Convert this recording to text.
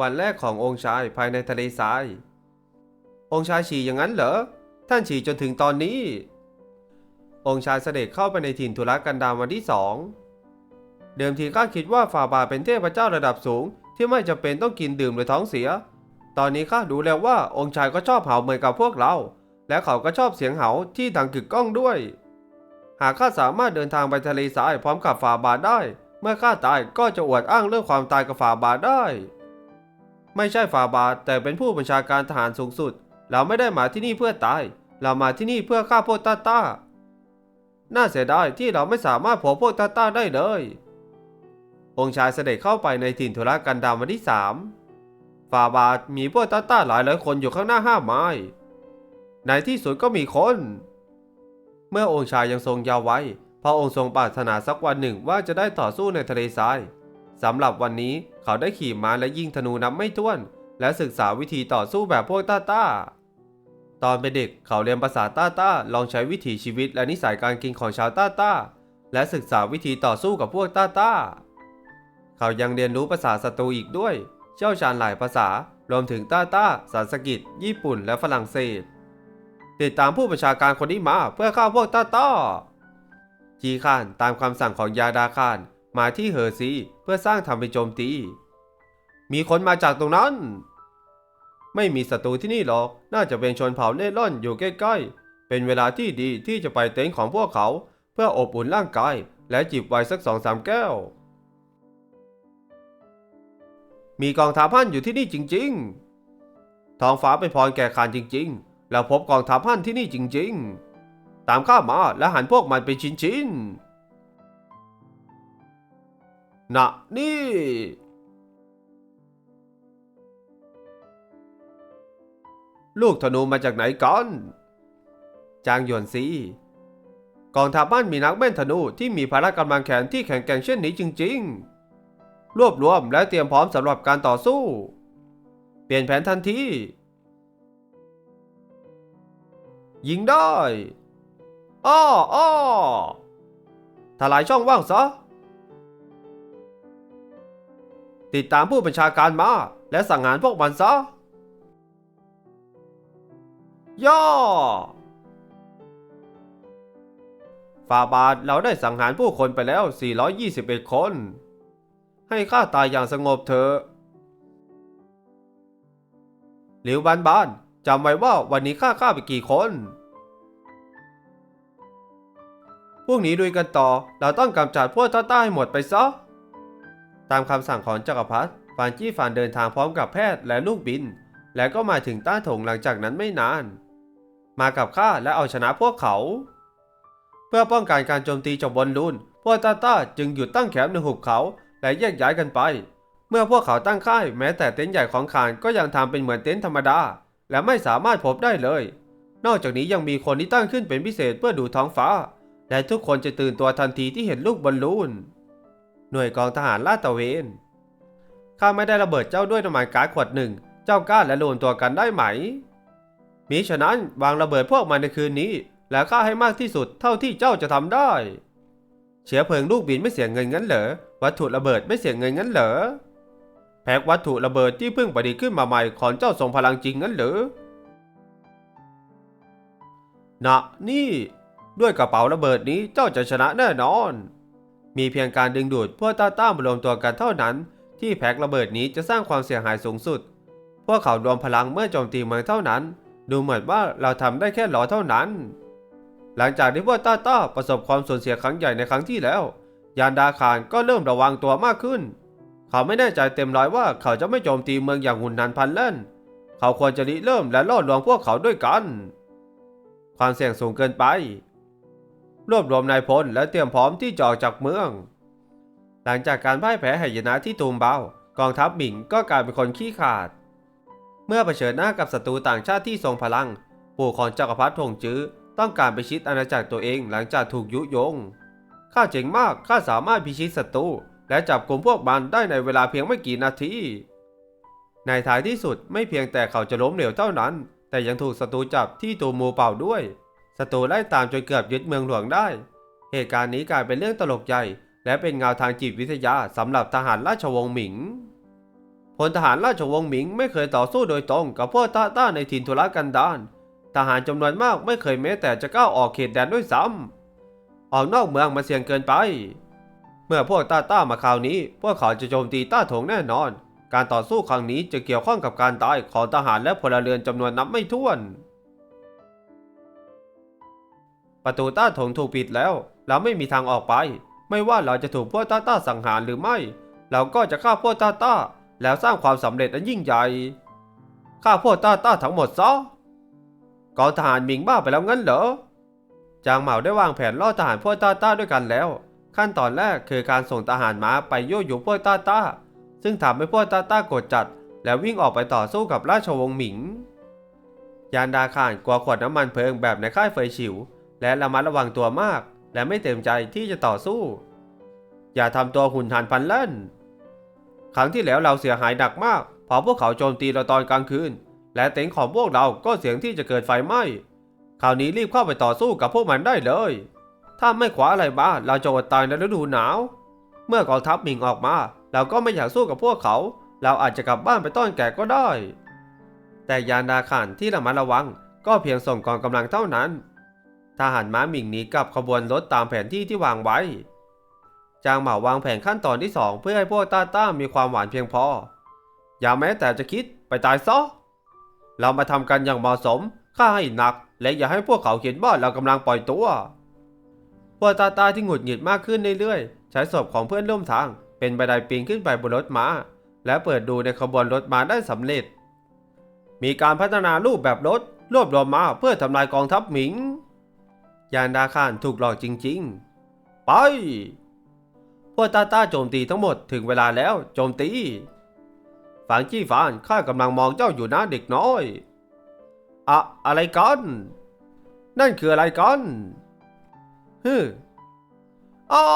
วันแรกขององค์ชายภายในทะเลทราย องค์ชายฉี่อย่างนั้นเหรอ ท่านฉี่จนถึงตอนนี้ องค์ชายเสด็จเข้าไปในถิ่นธุรกันดารวันที่สอง เดิมทีข้าคิดว่าฝ่าบาทเป็นเทพเจ้าระดับสูง ที่ไม่จำเป็นต้องกินดื่มหรือท้องเสีย ตอนนี้ข้าดูแล้วว่าองค์ชายก็ชอบเห่าเหมือนกับพวกเรา และเขาก็ชอบเสียงเห่าที่ดังกึกก้องด้วย หากข้าสามารถเดินทางไปทะเลทรายพร้อมกับฝ่าบาทได้ เมื่อข้าตายก็จะอวดอ้างเรื่องความตายกับฝ่าบาทได้ ไม่ใช่ฝ่าบาทแต่เป็นผู้บัญชาการทหารสูงสุด เราไม่ได้มาที่นี่เพื่อตาย เรามาที่นี่เพื่อฆ่าพวกตาตาน่าเสียดายที่เราไม่สามารถพบพวกตาตาได้เลย องค์ชายเสด็จเข้าไปในถิ่นธุรกันดารวันที่สามฝ่าบาทมีพวกตาตาหลายร้อยคนอยู่ข้างหน้าห้าไม้ในที่สุดก็มีคน เมื่อองค์ชายยังทรงยาวไว้พระองค์ทรงปรารถนาสักวันหนึ่งว่าจะได้ต่อสู้ในทะเลทราย สำหรับวันนี้เขาได้ขี่ม้าและยิงธนูนับไม่ถ้วน และศึกษาวิธีต่อสู้แบบพวกต้าต้า ตอนเป็นเด็กเขาเรียนภาษาต้าต้าลองใช้วิถีชีวิตและนิสัยการกินของชาวต้าต้า และศึกษาวิธีต่อสู้กับพวกต้าต้า เขายังเรียนรู้ภาษาศัตรูอีกด้วย เชี่ยวชาญหลายภาษารวมถึงต้าต้าสันสกฤตญี่ปุ่นและฝรั่งเศส ติดตามผู้บัญชาการคนนี้มาเพื่อฆ่าพวกต้าต้าจีคานตามคำสั่งของยาดาคาน มาที่เฮอร์ซีเพื่อสร้างทำเป็นโจมตี มีคนมาจากตรงนั้น ไม่มีศัตรูที่นี่หรอก น่าจะเป็นชนเผ่าเล่ร่อนอยู่ใกล้ๆ เป็นเวลาที่ดีที่จะไปเต็นท์ของพวกเขา เพื่ออบอุ่นร่างกาย และจิบไวน์สักสองสามแก้ว มีกองทัพฮั่นอยู่ที่นี่จริง ๆ ท้องฟ้าเป็นพรแก่ขานจริง ๆ เราพบกองทัพฮั่นที่นี่จริง ๆ ตามข้ามาและหันพวกมันเป็นชิ้นๆ น่ะนี่ ลูกธนูมาจากไหนกันจางหยวนซีกองทัพบ้านมีนักแม่นธนูที่มีพละกำลังแขนที่แข็งแกร่งเช่นนี้จริง ๆ รวบรวมและเตรียมพร้อมสำหรับการต่อสู้ เปลี่ยนแผนทันที ยิงได้อ้ออ้อทลายช่องว่างซะ ติดตามผู้บัญชาการมา และสั่งหารพวกมันซะ ย่อฝ่าบาทเราได้สังหารผู้คนไปแล้ว 421 คน ให้ข้าตายอย่างสงบเถอะหลิวบานบานจำไว้ว่าวันนี้ข้าฆ่าไปกี่คน พวกนี้ดุยกันต่อ เราต้องกำจัดพวกต้าให้หมดไปซะ ตามคำสั่งของจักรพรรดิฟานจี้ฟานเดินทางพร้อมกับแพทย์และลูกบิน และก็มาถึงต้าถงหลังจากนั้นไม่นาน มากับข้าและเอาชนะพวกเขา เพื่อป้องกันการโจมตีจากบอลลูน พวกต้าต้าจึงหยุดตั้งแคมป์ในหุบเขาและแยกย้ายกันไป เมื่อพวกเขาตั้งค่ายแม้แต่เต็นท์ใหญ่ของขานก็ยังทำเป็นเหมือนเต็นท์ธรรมดา และไม่สามารถพบได้เลย นอกจากนี้ยังมีคนที่ตั้งขึ้นเป็นพิเศษเพื่อดูท้องฟ้า และทุกคนจะตื่นตัวทันทีที่เห็นลูกบอลลูน หน่วยกองทหารลาดตระเวน ข้าไม่ได้ระเบิดเจ้าด้วยน้ำมันก๊าซขวดหนึ่ง เจ้ากล้าและรวมตัวกันได้ไหม มิฉะนั้นวางระเบิดพวกมันในคืนนี้ และฆ่าให้มากที่สุดเท่าที่เจ้าจะทำได้ เชื้อเพลิงลูกบินไม่เสียเงินงั้นเหรอ วัตถุระเบิดไม่เสียเงินงั้นเหรอ แพ็กวัตถุระเบิดที่เพิ่งประดิษฐ์ขึ้นมาใหม่ของเจ้าทรงพลังจริงงั้นเหรอนะนี่ ด้วยกระเป๋าระเบิดนี้เจ้าจะชนะแน่นอน มีเพียงการดึงดูดพวกตาต้ามารวมตัวกันเท่านั้น ที่แพ็กระเบิดนี้จะสร้างความเสียหายสูงสุด พวกเขารวมพลังเมื่อโจมตีเมืองเท่านั้น ดูเหมือนว่าเราทำได้แค่หลอเท่านั้น หลังจากที่พวกตาต้าประสบความสูญเสียครั้งใหญ่ในครั้งที่แล้ว ยานดาคารก็เริ่มระวังตัวมากขึ้น เขาไม่แน่ใจเต็มร้อยว่าเขาจะไม่โจมตีเมืองอย่างหุ่นนันพันเล่น เขาควรจะริเริ่มและล่อลวงพวกเขาด้วยกัน ความเสี่ยงสูงเกินไป รวบรวมนายพลและเตรียมพร้อมที่จะออกจากเมือง หลังจากการพ่ายแพ้ไหยนะที่ตูมเบากองทัพหมิงก็กลายเป็นคนขี้ขาด เมื่อเผชิญหน้ากับศัตรูต่างชาติที่ทรงพลัง ปู่ของจักรพรรดิถงจื้อต้องการไปชิดอาณาจักรตัวเองหลังจากถูกยุยง ข้าเจ๋งมาก ข้าสามารถพิชิตศัตรูและจับกลุ่มพวกมันได้ในเวลาเพียงไม่กี่นาที ในท้ายที่สุดไม่เพียงแต่เขาจะล้มเหลวเท่านั้น แต่ยังถูกศัตรูจับที่ตูมูเป่าด้วย ศัตรูไล่ตามจนเกือบยึดเมืองหลวงได้ เหตุการณ์นี้กลายเป็นเรื่องตลกใหญ่ และเป็นเงาทางจิตวิทยาสำหรับทหารราชวงศ์หมิงพลทหารราชวงศ์หมิงไม่เคยต่อสู้โดยตรงกับพวกต้าต้าในถิ่นทุรกันดารทหารจำนวนมากไม่เคยแม้แต่จะก้าวออกเขตแดนด้วยซ้ำออกนอกเมืองมาเสี่ยงเกินไป เมื่อพวกต้าต้ามาคราวนี้ พวกเขาจะโจมตีต้าถงแน่นอน การต่อสู้ครั้งนี้จะเกี่ยวข้องกับการตายของทหารและพลเรือนจำนวนนับไม่ถ้วน ประตูต้าถงถูกปิดแล้ว เราไม่มีทางออกไป ไม่ว่าเราจะถูกพวกต้าต้าสังหารหรือไม่ เราก็จะฆ่าพวกต้าต้า แล้วสร้างความสำเร็จอันยิ่งใหญ่ฆ่าพวกต้าต้าทั้งหมดซะกองทหารหมิงบ้าไปแล้วงั้นเหรอจางเหมาได้วางแผนล่อทหารพวกต้าต้าด้วยกันแล้ว ขั้นตอนแรกคือการส่งทหารม้าไปยั่วยุพวกต้าต้า ซึ่งทำให้พวกต้าต้ากดจัด แล้ววิ่งออกไปต่อสู้กับราชวงศ์หมิง ยานดาข่านกลัวขวดน้ำมันเพลิงแบบในค่ายเฟยฉิว และระมัดระวังตัวมาก และไม่เต็มใจที่จะต่อสู้ อย่าทำตัวหุ่นหันพันเล่น ครั้งที่แล้วเราเสียหายหนักมากเพราะพวกเขาโจมตีเราตอนกลางคืน และเต็นท์ของพวกเราก็เสี่ยงที่จะเกิดไฟไหม้คราวนี้รีบเข้าไปต่อสู้กับพวกมันได้เลย ถ้าไม่ขวาอะไรมาเราจะอดตายในฤดูหนาว เมื่อกองทัพมิงออกมา เราก็ไม่อยากสู้กับพวกเขา เราอาจจะกลับบ้านไปต้อนแก่ก็ได้ แต่ยานดาขานที่ระมัดระวังก็เพียงส่งกองกำลังเท่านั้น ทหารม้าหมิงหนีกับขบวนรถตามแผนที่ที่วางไว้ จางเหมาวางแผนขั้นตอนที่ 2 เพื่อให้พวกต้าต้ามีความหวานเพียงพอ อย่าแม้แต่จะคิดไปตายซะ เรามาทำกันอย่างเหมาะสมฆ่าให้หนัก และอย่าให้พวกเขาเห็นว่าเรากำลังปล่อยตัว พวกตาต้าที่หงุดหงิดมากขึ้นเรื่อยๆ ใช้ศพของเพื่อนร่วมทาง เป็นบันไดปีนขึ้นไปบนรถม้า และเปิดดูในขบวนรถม้าได้สำเร็จ มีการพัฒนารูปแบบรถรวบรวมมาเพื่อทำลายกองทัพหมิง ยานดาคานถูกหลอกจริง ๆ ไป พวกตาต้าโจมตีทั้งหมดถึงเวลาแล้วโจมตี ฝางจี้ฝานข้ากำลังมองเจ้าอยู่นะเด็กน้อย อะอะไรกัน นั่นคืออะไรกันฮึอ้อ